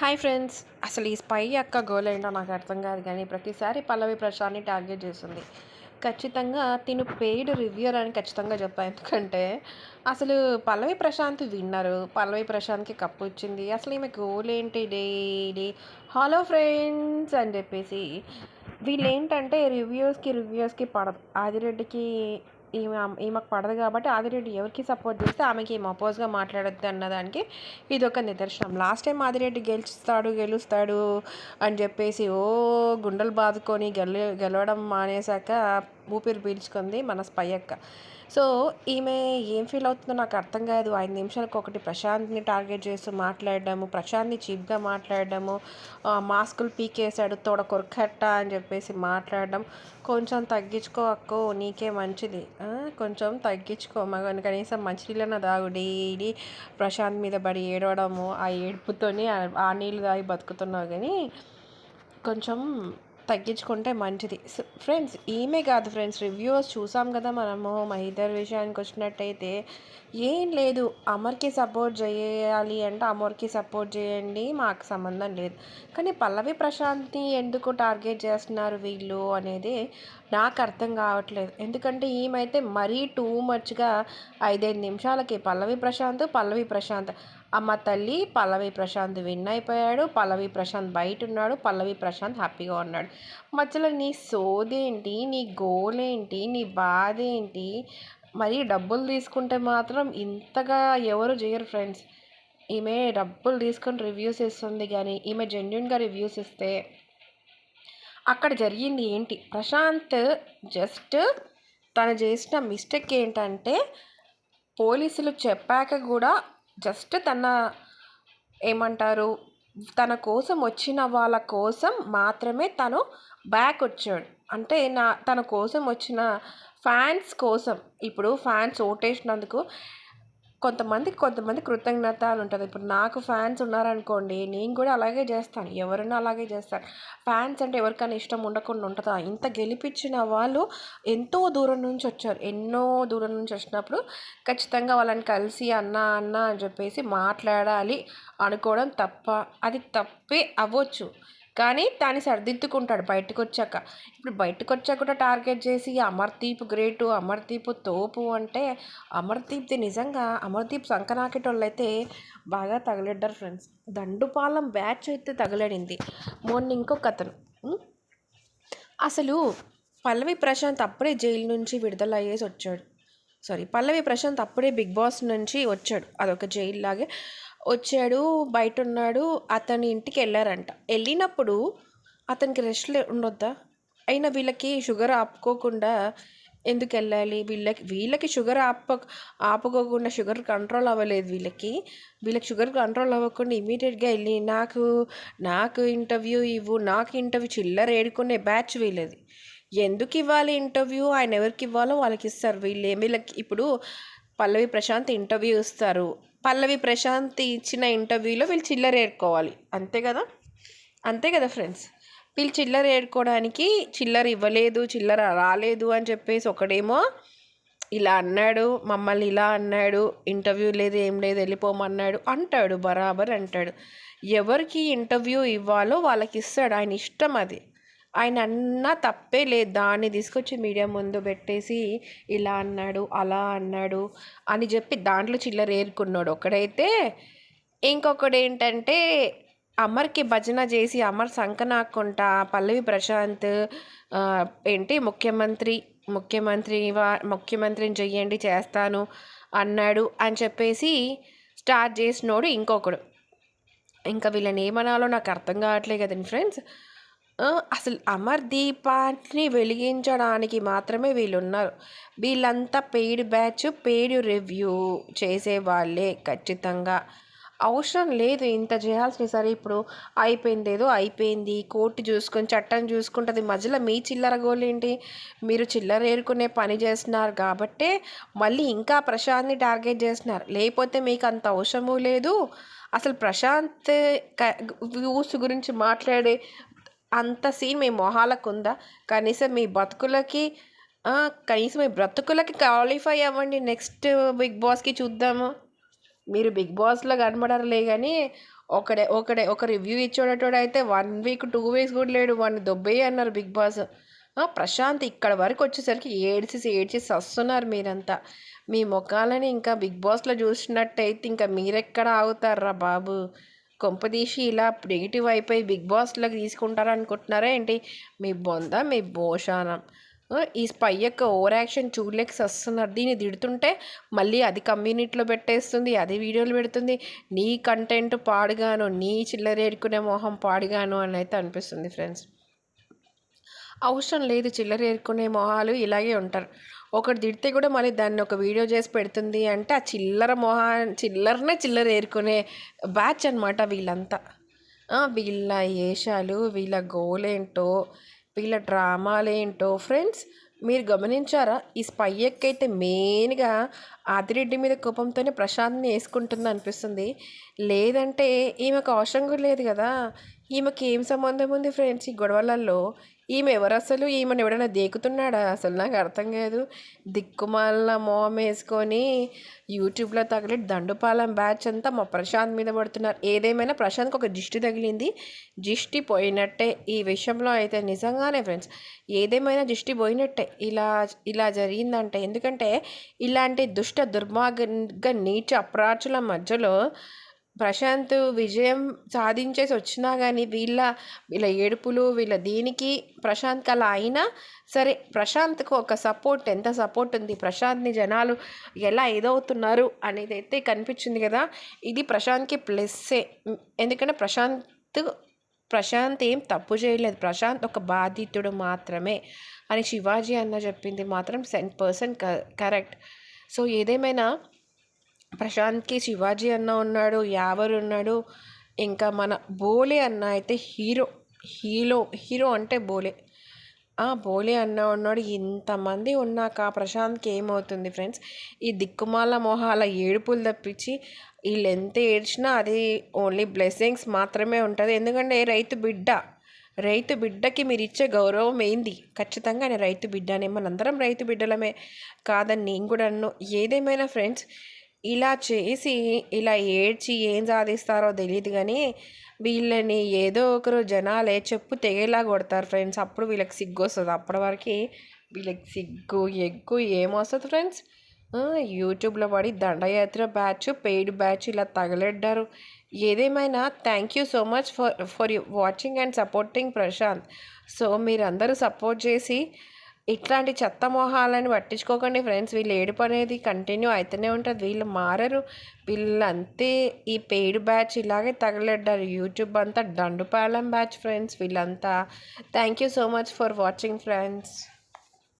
Hi friends అసలు ఈ spy అక్క గోల్ ఏంటో నాకు అర్థం కాదు కానీ ప్రతిసారి పల్లవి ప్రశాంత్ని టార్గెట్ చేస్తుంది. ఖచ్చితంగా తిను పెయిడ్ రివ్యూర్ అని ఖచ్చితంగా చెప్పాను ఎందుకంటే అసలు పల్లవి ప్రశాంత్ విన్నారు. పల్లవి ప్రశాంత్కి కప్పు వచ్చింది. అసలు ఈమె గోల్ ఏంటి? డైలీ హలో ఫ్రెండ్స్ అని చెప్పేసి. వీళ్ళు ఏంటంటే రివ్యూస్కి రివ్యూస్కి పడదు ఆదిరెడ్డికి ఈమె ఈమెకు పడదు కాబట్టి ఆదిరెడ్డి ఎవరికి సపోర్ట్ చేస్తే ఆమెకి ఈమె అపోజ్గా మాట్లాడద్దు అన్నదానికి ఇది ఒక నిదర్శనం. లాస్ట్ టైం ఆదిరెడ్డి గెలుస్తాడు గెలుస్తాడు అని చెప్పేసి ఓ గుండెలు బాదుకొని గెల గెలవడం మానేశాక ఊపిరి పీల్చుకుంది మన స్పై అక్క. సో ఈమె ఏం ఫీల్ అవుతుందో నాకు అర్థం కాదు. ఐదు నిమిషాలకు ఒకటి ప్రశాంత్ని టార్గెట్ చేస్తూ మాట్లాడడము ప్రశాంత్ని చీప్గా మాట్లాడడము మాస్కులు పీకేశాడు తోడ కొరకట్ట అని చెప్పేసి మాట్లాడడం. కొంచెం తగ్గించుకో అక్కో నీకే మంచిది. కొంచెం తగ్గించుకో. మగని కనీసం మంచినీళ్ళన తాగు. డైలీ ప్రశాంత్ మీద పడి ఏడవడము ఆ ఏడుపుతోని ఆ నీళ్ళు తాగి బతుకుతున్నావు కానీ కొంచెం తగ్గించుకుంటే మంచిది. ఫ్రెండ్స్ ఈమె కాదు ఫ్రెండ్స్ రివ్యూస్ చూసాం కదా మనము మా విషయానికి వచ్చినట్టయితే ఏం లేదు అమర్కి సపోర్ట్ చేయాలి అంటే అమర్కి సపోర్ట్ చేయండి మాకు సంబంధం లేదు. కానీ పల్లవి ప్రశాంత్ని ఎందుకు టార్గెట్ చేస్తున్నారు వీళ్ళు అనేది నాకు అర్థం కావట్లేదు. ఎందుకంటే ఈమెయితే మరీ టూ మచ్గా ఐదైదు నిమిషాలకి పల్లవి ప్రశాంత్ పల్లవి ప్రశాంత్. అమ్మ తల్లి పల్లవి ప్రశాంత్ విన్ అయిపోయాడు. పల్లవి ప్రశాంత్ బయట ఉన్నాడు పల్లవి ప్రశాంత్ హ్యాపీగా ఉన్నాడు. మధ్యలో నీ సోదేంటి? నీ గోల్ ఏంటి నీ బాధ ఏంటి మరి డబ్బులు తీసుకుంటే మాత్రం ఇంతగా ఎవరు చేయరు ఫ్రెండ్స్. ఈమె డబ్బులు తీసుకొని రివ్యూస్ ఇస్తుంది కానీ ఈమె జెన్యున్గా రివ్యూస్ ఇస్తే అక్కడ జరిగింది ఏంటి? ప్రశాంత్ జస్ట్ తను చేసిన మిస్టేక్ ఏంటంటే పోలీసులు చెప్పాక కూడా జస్ట్ తన ఏమంటారు తన కోసం వచ్చిన వాళ్ళ కోసం మాత్రమే తను బ్యాక్ వచ్చాడు. అంటే నా తన కోసం వచ్చిన ఫ్యాన్స్ కోసం. ఇప్పుడు ఫ్యాన్స్ ఓటేసినందుకు కొంతమందికి కొంతమంది కృతజ్ఞతలు ఉంటుంది ఇప్పుడు నాకు ఫ్యాన్స్ ఉన్నారనుకోండి నేను కూడా అలాగే చేస్తాను. ఎవరైనా అలాగే చేస్తాను ఫ్యాన్స్ అంటే ఎవరికైనా ఇష్టం ఉండకుండా ఉంటుందా? ఇంత గెలిపించిన వాళ్ళు ఎంతో దూరం నుంచి వచ్చారు. ఎన్నో దూరం నుంచి వచ్చినప్పుడు ఖచ్చితంగా వాళ్ళని కలిసి అన్న అన్న అని చెప్పేసి మాట్లాడాలి అనుకోవడం తప్ప అది తప్పే అవ్వచ్చు. కానీ దాన్ని సర్దిద్దుకుంటాడు బయటకు వచ్చాక ఇప్పుడు బయటకు వచ్చాక కూడా టార్గెట్ చేసి అమర్దీప్ గ్రేటు అమర్దీప్ తోపు అంటే అమర్దీప్ది నిజంగా అమర్దీప్ సంకనాకేటోళ్ళు అయితే బాగా తగలెడ్డారు ఫ్రెండ్స్. దండుపాలెం బ్యాచ్ అయితే తగలడింది. మొన్న ఇంకొక అతను అసలు పల్లవి ప్రశాంత్ అప్పుడే జైలు నుంచి విడుదల అయ్యేసి వచ్చాడు సారీ పల్లవి ప్రశాంత్ అప్పుడే బిగ్ బాస్ నుంచి వచ్చాడు. అదొక జైల్లాగే వచ్చాడు బయట ఉన్నాడు అతని ఇంటికి వెళ్ళారంట. వెళ్ళినప్పుడు అతనికి రెస్ట్ ఉండొద్దా? అయినా వీళ్ళకి షుగర్ ఆపుకోకుండా ఎందుకు వెళ్ళాలి? వీళ్ళకి వీళ్ళకి షుగర్ ఆప ఆపుకోకుండా షుగర్ కంట్రోల్ అవ్వలేదు వీళ్ళకి. వీళ్ళకి షుగర్ కంట్రోల్ అవ్వకుండా ఇమీడియట్గా వెళ్ళి నాకు నాకు ఇంటర్వ్యూ ఇవ్వు నాకు ఇంటర్వ్యూ చిల్లర ఏడుకునే బ్యాచ్ వీళ్ళది. ఎందుకు ఇవ్వాలి ఇంటర్వ్యూ ఆయన ఎవరికి ఇవ్వాలో వాళ్ళకి ఇస్తారు. వీళ్ళు వీళ్ళకి ఇప్పుడు పల్లవి ప్రశాంత్ ఇంటర్వ్యూ ఇస్తారు. పల్లవి ప్రశాంత్ ఇచ్చిన ఇంటర్వ్యూలో వీళ్ళు చిల్లర ఏడుకోవాలి అంతే కదా? అంతే కదా ఫ్రెండ్స్? వీళ్ళు చిల్లర ఏడుకోవడానికి చిల్లర ఇవ్వలేదు చిల్లర రాలేదు అని చెప్పేసి ఒకడేమో ఇలా అన్నాడు మమ్మల్ని ఇలా అన్నాడు ఇంటర్వ్యూ లేదు ఏం లేదు వెళ్ళిపోమన్నాడు అంటాడు బరాబర్ అంటాడు. ఎవరికి ఇంటర్వ్యూ ఇవ్వాలో వాళ్ళకి ఇస్తాడు ఆయన ఇష్టం అది. ఆయన అన్నా తప్పే లేదు. దాన్ని తీసుకొచ్చి మీడియా ముందు పెట్టేసి ఇలా అన్నాడు అలా అన్నాడు అని చెప్పి దాంట్లో చిల్లర ఏరుకున్నాడు. ఒకడైతే ఇంకొకడు ఏంటంటే అమర్కి భజన చేసి అమర్ సంకనాకుంటా పల్లవి ప్రశాంత్ ఏంటి ముఖ్యమంత్రి ముఖ్యమంత్రి ముఖ్యమంత్రిని చెయ్యండి చేస్తాను అన్నాడు అని చెప్పేసి స్టార్ట్ చేసినోడు ఇంకొకడు. ఇంకా వీళ్ళని ఏమనాలో నాకు అర్థం కావట్లేదు కదండి ఫ్రెండ్స్. అసలు అమర్ దీపాన్ని వెలిగించడానికి మాత్రమే వీళ్ళున్నారు. వీళ్ళంతా పెయిడ్ బ్యాచ్ పెయిడ్ రివ్యూ చేసే వాళ్ళే ఖచ్చితంగా. అవసరం లేదు ఇంత చేయాల్సిన సరే ఇప్పుడు అయిపోయింది ఏదో అయిపోయింది. కోర్టు చూసుకొని చట్టం చూసుకుంటుంది. మధ్యలో మీ చిల్లర గోలేంటి మీరు చిల్లర ఏరుకునే పని చేస్తున్నారు కాబట్టే మళ్ళీ ఇంకా ప్రశాంత్ని టార్గెట్ చేస్తున్నారు. లేకపోతే మీకు అంత అవసరము లేదు. అసలు ప్రశాంత్ వ్యూస్ గురించి మాట్లాడే అంత సీన్ మీ మొహాలకు ఉందా కనీసం మీ బతుకులకి కనీసం మీ బ్రతుకులకి క్వాలిఫై అవ్వండి నెక్స్ట్ బిగ్ బాస్కి చూద్దాము. మీరు బిగ్ బాస్లో కనబడరలే కానీ ఒకడే ఒకడే ఒక రివ్యూ ఇచ్చేటోడు అయితే వన్ వీక్ టూ వీక్స్ కూడా లేడు వాడిని దొబ్బేయి అన్నారు బిగ్ బాస్. ప్రశాంత్ ఇక్కడ వరకు వచ్చేసరికి ఏడ్చేసి ఏడ్చేసి వస్తున్నారు మీరంతా. మీ ముఖాలని ఇంకా బిగ్ బాస్లో చూసినట్టయితే ఇంకా మీరెక్కడ ఆగుతారా బాబు? కొంపదీసి ఇలా నెగిటివ్ అయిపోయి బిగ్ బాస్లోకి తీసుకుంటారా అనుకుంటున్నారా ఏంటి? మీ బొంద మీ భోషానం ఈ స్పై యొక్క ఓవర్ యాక్షన్ చూడలేక వస్తున్నారు దీన్ని తిడుతుంటే మళ్ళీ అది కమ్యూనిటీలో పెట్టేస్తుంది అది వీడియోలు పెడుతుంది. నీ కంటెంట్ పాడుగాను నీ చిల్లరేడుకునే మొహం పాడుగాను అని అయితే అనిపిస్తుంది ఫ్రెండ్స్. అవసరం లేదు చిల్లర ఏరుకునే మొహాలు ఇలాగే ఉంటారు. ఒకటి తిడితే కూడా మళ్ళీ దాన్ని ఒక వీడియో చేసి పెడుతుంది అంటే ఆ చిల్లర మొహ చిల్లరనే చిల్లర ఏరుకునే బ్యాచ్ అనమాట వీళ్ళంతా. వీళ్ళ ఏషాలు వీళ్ళ గోలేంటో వీళ్ళ డ్రామాలేంటో ఫ్రెండ్స్ మీరు గమనించారా? ఈ స్పై ఎక్కైతే మెయిన్గా ఆదిరెడ్డి మీద కోపంతోనే ప్రశాంత్ని వేసుకుంటుంది అనిపిస్తుంది. లేదంటే ఈమెకు అవసరం కూడా లేదు కదా. ఈమెకి ఏం సంబంధం ఉంది ఫ్రెండ్స్? ఈ గొడవలలో ఈమె ఎవరు అసలు? ఈమెను ఎవడైనా దేకుతున్నాడా? అసలు నాకు అర్థం కాదు. దిక్కుమాలిన మోహం వేసుకొని యూట్యూబ్లో తగిలి దండుపాలెం బ్యాచ్ అంతా మా ప్రశాంత్ మీద పడుతున్నారు. ఏదేమైనా ప్రశాంత్కి ఒక దిష్టి తగిలింది. దిష్టి పోయినట్టే. ఈ విషయంలో అయితే నిజంగానే ఫ్రెండ్స్ ఏదేమైనా దిష్టి పోయినట్టే. ఇలా ఇలా జరిగిందంటే. ఎందుకంటే ఇలాంటి దుష్ట దుర్మార్గ నీచ అప్రాచుల మధ్యలో ప్రశాంత్ విజయం సాధించేసి వచ్చినా కానీ వీళ్ళ వీళ్ళ ఏడుపులు వీళ్ళ దీనికి ప్రశాంత్ అలా అయినా సరే ప్రశాంత్కు ఒక సపోర్ట్ ఎంత సపోర్ట్ ఉంది? ప్రశాంత్ని జనాలు ఎలా ఎదవుతున్నారు అనేది అయితే కనిపించింది కదా. ఇది ప్రశాంత్కి ప్లస్సే. ఎందుకంటే ప్రశాంత్ ప్రశాంత్ ఏం తప్పు చేయలేదు. ప్రశాంత్ ఒక బాధితుడు మాత్రమే అని శివాజీ అన్న చెప్పింది మాత్రం సెంట్ పర్సెంట్ కరెక్ట్. సో ఏదేమైనా ప్రశాంత్కి శివాజీ అన్న ఉన్నాడు యావర్ ఉన్నాడు. ఇంకా మన బోలే అన్న అయితే హీరో హీరో హీరో అంటే బోలే. బోలే అన్న ఉన్నాడు ఇంతమంది ఉన్నాక ప్రశాంత్కి ఏమవుతుంది ఫ్రెండ్స్? ఈ దిక్కుమాల మొహాల ఏడుపులు తప్పించి వీళ్ళు ఎంత ఏడ్చినా అది ఓన్లీ బ్లెస్సింగ్స్ మాత్రమే ఉంటుంది. ఎందుకంటే రైతు బిడ్డ రైతు బిడ్డకి మీరు ఇచ్చే గౌరవం ఏంది? ఖచ్చితంగా నేను రైతు బిడ్డనే. మనందరం రైతు బిడ్డలమే కాదని నేను కూడా అన్ను. ఏదేమైనా ఫ్రెండ్స్ ఇలా చేసి ఇలా ఏడ్చి ఏం సాధిస్తారో తెలియదు కానీ వీళ్ళని ఏదో ఒకరు జనాలే చెప్పు తెగేలా కొడతారు ఫ్రెండ్స్. అప్పుడు వీళ్ళకి సిగ్గు వస్తుంది అప్పటి వరకు వీళ్ళకి సిగ్గు ఎగ్గు ఏమొస్తుంది ఫ్రెండ్స్? యూట్యూబ్లో పడి దండయాత్ర బ్యాచ్ పెయిడ్ బ్యాచ్ ఇలా తగలెడ్డారు. ఏదేమైనా thank you so much for for you watching and supporting Prashanth. So మీరందరూ సపోర్ట్ చేసి ఇట్లాంటి చెత్త మొహాలని పట్టించుకోకండి ఫ్రెండ్స్. వీళ్ళు ఏడుపు అనేది కంటిన్యూ అవుతూనే ఉంటుంది. వీళ్ళు మారరు. వీళ్ళంతే ఈ పెయిడ్ బ్యాచ్ ఇలాగే తగలడ్డారు. యూట్యూబ్ అంతా దండుపాలెం బ్యాచ్ ఫ్రెండ్స్. వీళ్ళంతా thank you so much for watching friends.